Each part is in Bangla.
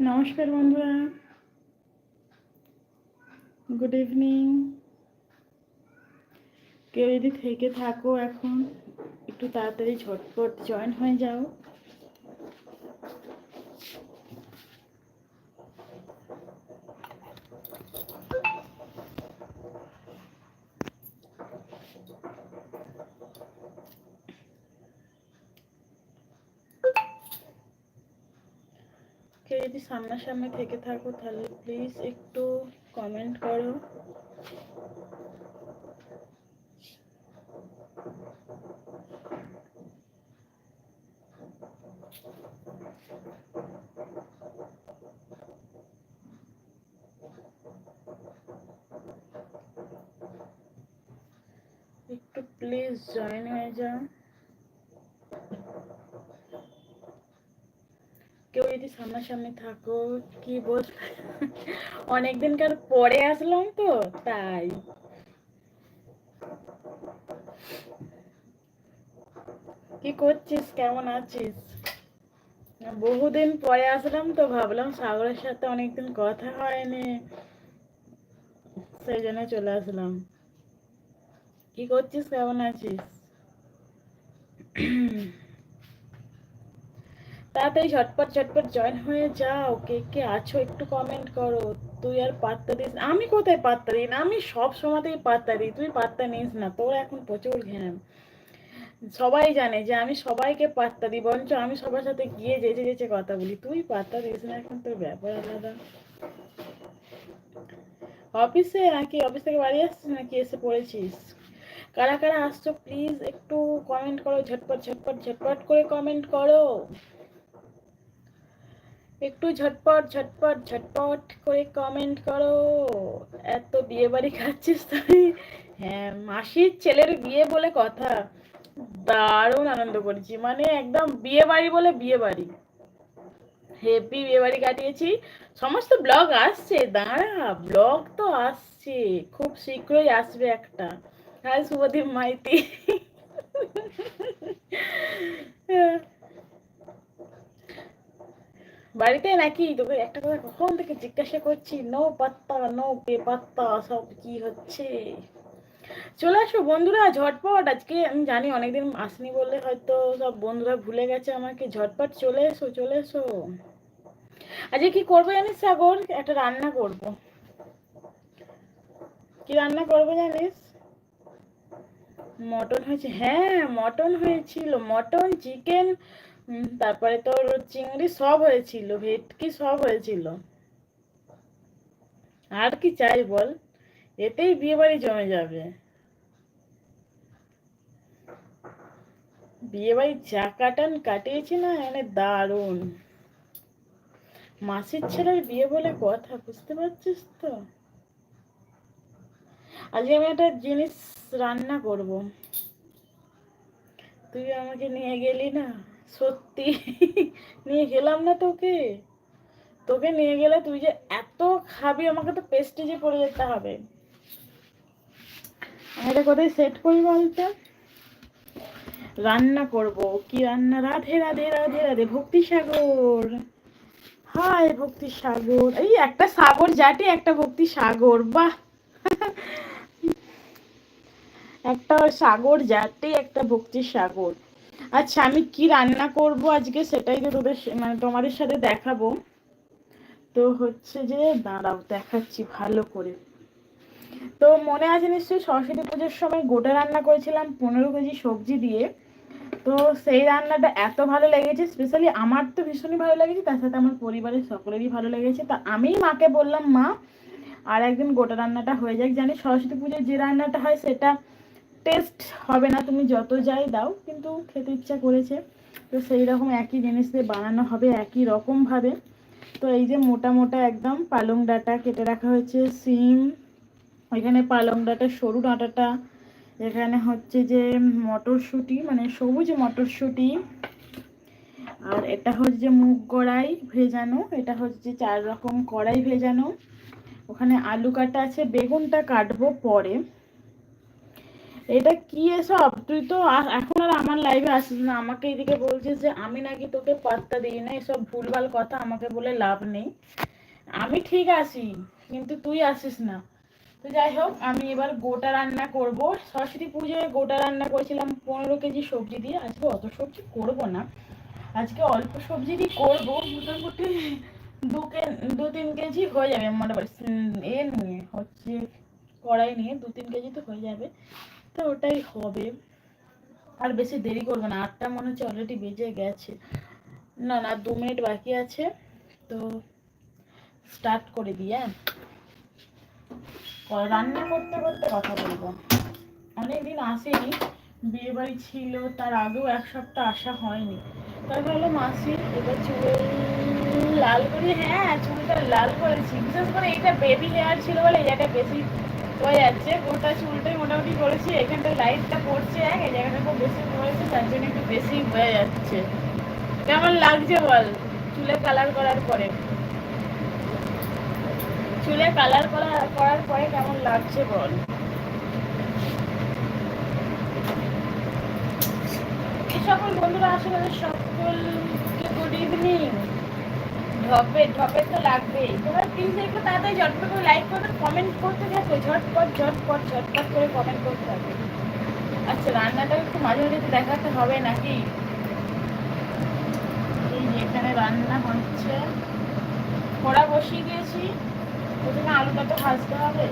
নমস্কার বন্ধুরা। গুড ইভিনিং কেউ যদি থেকে থাকো এখন, একটু তাড়াতাড়ি ঝটপট জয়েন হয়ে যাও। কেউ যদি সামনাসামনি থেকে থাকো, তাহলে প্লিজ একটু কমেন্ট করো। একটু প্লিজ জয়েন হয়ে যাও। কেউ যদি সামনাসামনি থাকো, কি বল? অনেকদিনকার পরে আসলাম তো, তাই। কি করছিস? কেমন আছিস? বহুদিন পরে আসলাম তো, ভাবলাম সাগরের সাথে অনেকদিন কথা হয়নি। সেই জন্য চলে আসলাম। কি করছিস? কেমন আছিস? তাড়াতাড়ি ঝটপট ঝটপট জয়েন হয়ে যাও। কে কে আছো একটু কমেন্ট করো। তুই আর পাত্তা দিস আমি কোথায় পাত্তা দিই? না, আমি সব সময়তেই পাত্তা দিই। তুই পাত্তা নিস না। তোর এখন প্রচুর ঘ্যান সবাই জানে যে আমি সবাইকে পাত্তা দিই, বরঞ্চ আমি সবার সাথে গিয়ে যেচে যেচে কথা বলি। তুই পাত্তা দিস না, এখন তোর ব্যাপার আলাদা। অফিসে নাকি? অফিস থেকে বাড়ি আসছিস নাকি? এসে পড়েছিস? কারা কারা আসছো? প্লিজ একটু কমেন্ট করো। ঝটপট ঝটপট ঝটপট করে কমেন্ট করো। একটু ঝটপট ঝটপট ঝটপট করে কমেন্ট করো। এত বিয়ে বাড়ি খাচ্ছিস তুই? হ্যাঁ মাসির ছেলের বিয়ে বলে কথা। দারুণ আনন্দ করেছি। মানে একদম বিয়ে বাড়ি বলে বিয়ে বাড়ি হেপি বিয়ে বাড়ি কাটিয়েছি। সমস্ত ব্লগ আসছে। দাঁড়া ব্লগ তো আসছে। খুব শীঘ্রই আসবে একটা। হাই শুভদীপ মাইতি। বাড়িতে নাকি তোকে একটা কথা কখন থেকে জিজ্ঞাসা করছি? নো পাত্তা, নো পে পাত্তা, সব কি হচ্ছে? চলে আসো বন্ধুরা, ঝটপট। আজকে আমি জানি অনেকদিন আসনি বললে হয়তো সব বন্ধুরা ভুলে গেছে আমাকে। ঝটপট চলে এসো চলে এসো। আজকে কি করব জানিস সাগর? একটা রান্না করব। কি রান্না করব জানিস? মটন হয়েছে। হ্যাঁ মটন হয়েছিল। মটন, চিকেন তারপরে তোর চিংড়ি সব হয়েছিল, ভেটকি সব হয়েছিল। আর কি চাই বল? এতেই বিয়ে বাড়ি জমে যাবে। বিয়ে বাড়ি চা কাটান কাটিয়েছি না মানে দারুণ। মাসির ছেলের বিয়ে বলে কথা, বুঝতে পারছিস তো? আজকে আমি একটা জিনিস রান্না করব। তুই আমাকে নিয়ে গেলি না? সত্যি? নিয়ে গেলাম না তোকে। তোকে নিয়ে গেলে তুই যে এত খাবি, আমাকে তো পেস্টেজে পড়ে যেতে হবে। এটা কোথায় সেট করি বলতো? রান্না করব। কি রান্না? রাধে রাধে রাধে রাধে। ভক্তি সাগর। হাই ভক্তি সাগর। এই একটা সাগর জাটি, একটা ভক্তি সাগর। বাহ! একটা সাগর জাতি একটা ভক্তি সাগর। আচ্ছা আমি কি রান্না করব আজকে সেটাই তো তোদের মানে তোমাদের সাথে দেখাবো। তো হচ্ছে যে, দাঁড়াও, দেখাচ্ছি ভালো করে। তো মনে আছে নিশ্চয়ই সরস্বতী পুজোর সময় গোটা রান্না করেছিলাম পনেরো কেজি সবজি দিয়ে। তো সেই রান্নাটা এত ভালো লেগেছে স্পেশালি আমার তো ভীষণই ভালো লেগেছে, তার সাথে আমার পরিবারের সকলেরই ভালো লেগেছে। তা আমি মাকে বললাম, মা, আর একদিন গোটা রান্নাটা হয়ে যাক। জানি সরস্বতী পুজোর যে রান্নাটা হয় সেটা টেস্ট হবে না, তুমি যত যাই দাও, কিন্তু খেতে ইচ্ছা করেছে। তো সেই রকম একই জিনিস দিয়ে বানানো হবে, একই রকমভাবে তো এই যে মোটা মোটা একদম পালং ডাঁটা কেটে রাখা হয়েছে, সিম, এখানে পালং ডাঁটা, সরু ডাঁটাটা, এখানে হচ্ছে যে মটরশুঁটি মানে সবুজ মটরশুঁটি, আর এটা হচ্ছে মুগ কড়াই ভেজানো, এটা হচ্ছে চার রকম কড়াই ভেজানো। ওখানে আলু কাটা আছে, বেগুনটা কাটবো পরে। এটা কি এসব? তুই তো এখন আর আমার লাইভে আসিস না। আমাকে এদিকে বলছিস যে, আমি নাকি তোকে পাত্তা দিই না। এসব ভুলভাল কথা আমাকে বলে লাভ নেই। আমি ঠিক আছি, কিন্তু তুই আসিস না। তো যাই হোক, আমি এবার গোটা রান্না করব। সরস্বতী পুজোয় গোটা রান্না করেছিলাম পনেরো কেজি সবজি দিয়ে। আজকে অত সবজি করব না। আজকে অল্প সবজি দিয়ে করব। মোটামুটি দু কে, দু তিন কেজি হয়ে যাবে মোটামুটি। এ নিয়ে হচ্ছে কড়াই নিয়ে দু তিন কেজি তো হয়ে যাবে। তো ওটাই হবে। আর বেশি দেরি করব না, আটটা মনে হচ্ছে অলরেডি বেজে গেছে। না না, দু মিনিট বাকি আছে, তো স্টার্ট করে দিই হ্যাঁ? রান্না করতে করতে কথা বলব। অনেকদিন আসেনি বিয়ে বাড়ি ছিল, তার আগেও এক সপ্তাহ আসা হয়নি। তাই ভাবলাম মাসি এবার চুল লাল করে হ্যাঁ চুলটা লাল করেছি। বিশেষ করে এটা বেবি হেয়ার ছিল বলে জায়গাটা বেশি হয়ে যাচ্ছে? গোটা চুলটাই মোটামুটি করেছি। এখানটা লাইটটা পড়ছে এক, এই জায়গাটা খুব বেশি পড়েছে, তার জন্য একটু বেশি হয়ে যাচ্ছে। কেমন লাগছে বল? চুলে কালার করার পরে। চুলে কালার করার পরে কেমন লাগছে বল? সকল বন্ধুরা আসলে সকলকে গুড ইভিনিং ঢপে ঢপে তো লাগবেই। তোমরা প্লিজ একটু তাড়াতাড়ি ঝটপট করে লাইক করবে কমেন্ট করতে থাকো ঝটপট ঝটপট ঝটপট করে কমেন্ট করতে থাকো আচ্ছা রান্নাটা একটু মাঝে মাঝে দেখাতে হবে নাকি? এই এখানে রান্না হচ্ছে। কড়া বসিয়ে দিয়েছি। প্রথমে আলুটা তো ভাজতে হবে।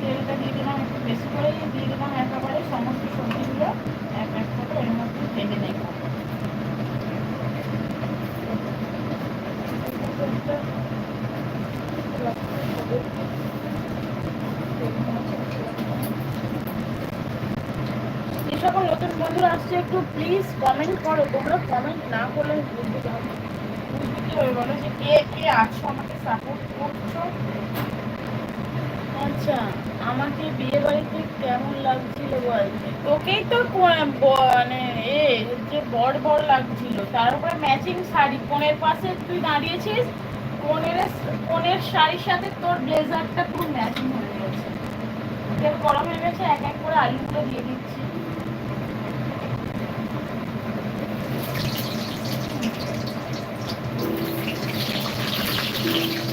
তেলটা দিয়ে দিলাম একটু বেশি করে দিয়ে দিলাম একেবারে সমস্ত সবজিগুলো এক এক করে এর মধ্যে ভেজে নেব। সকল নতুন বন্ধুরা আসছে, একটু প্লিজ কমেন্ট করো, তোমরা কমেন্ট না করলে যে আচ্ছা আমাকে বিয়ে বাড়িতে কেমন লাগছিল বল তোকেই তো মানে এ, যে বড় বড় লাগছিল। তার উপরে ম্যাচিং শাড়ি, কোনের পাশে তুই দাঁড়িয়েছিস? কোনের বোনের শাড়ির সাথে তোর ব্লেজারটা পুরো ম্যাচিং হয়ে গেছে। তেল গরম হয়ে গেছে, এক এক করে আলুগুলো দিয়ে দিচ্ছি। সকল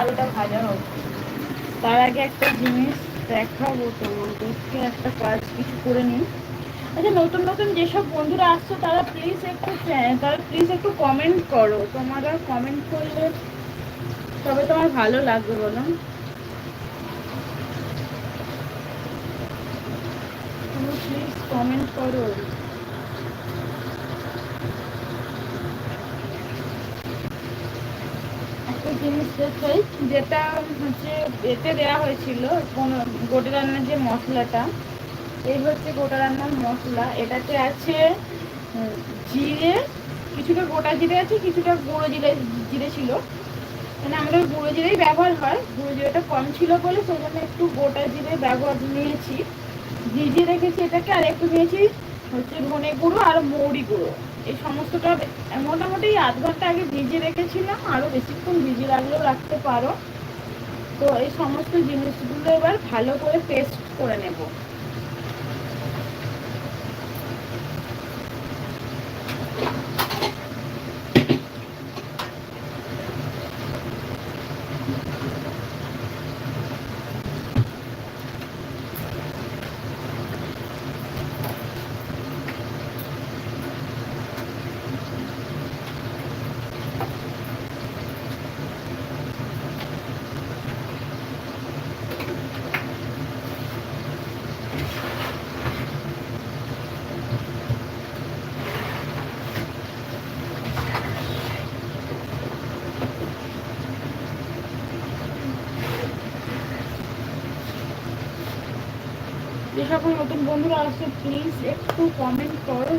আলুটা ভাজা হচ্ছে তার আগে একটা জিনিস দেখাবো তোমাদেরকে একটা কাজ কিছু করে নিই। আচ্ছা নতুন নতুন যেসব বন্ধুরা আসছো, তারা প্লিজ একটু তারা প্লিজ একটু কমেন্ট করো। তোমরা কমেন্ট করলে তবে তোমার ভালো লাগবে, বলো। তুমি প্লিজ কমেন্ট করো। জিনিস দেখাই, যেটা হচ্ছে এতে দেওয়া হয়েছিল গোটা রান্নার যে মশলাটা, এই হচ্ছে গোটা রান্নার মশলা। এটাতে আছে জিরে, কিছুটা গোটা জিরে আছে, কিছুটা গুঁড়ো জিরে জিরে ছিল। মানে আমাদের গুঁড়ো জিরেই ব্যবহার হয়, গুঁড়ো জিরেটা কম ছিল বলে সেই জন্য একটু গোটা জিরে ব্যবহার নিয়েছি। ভিজিয়ে রেখেছি এটাকে আর একটু নিয়েছি হচ্ছে ধনে গুঁড়ো আর মৌরি গুঁড়ো। এই সমস্তটা মোটামুটি আধ ঘণ্টা আগে ভিজিয়ে রেখেছিলাম আরও বেশিক্ষণ ভিজিয়ে রাখলেও রাখতে পারো। তো এই সমস্ত জিনিসগুলো এবার ভালো করে পেস্ট করে নেব যে সকল নতুন বন্ধুরা আসছে প্লিজ একটু কমেন্ট করো।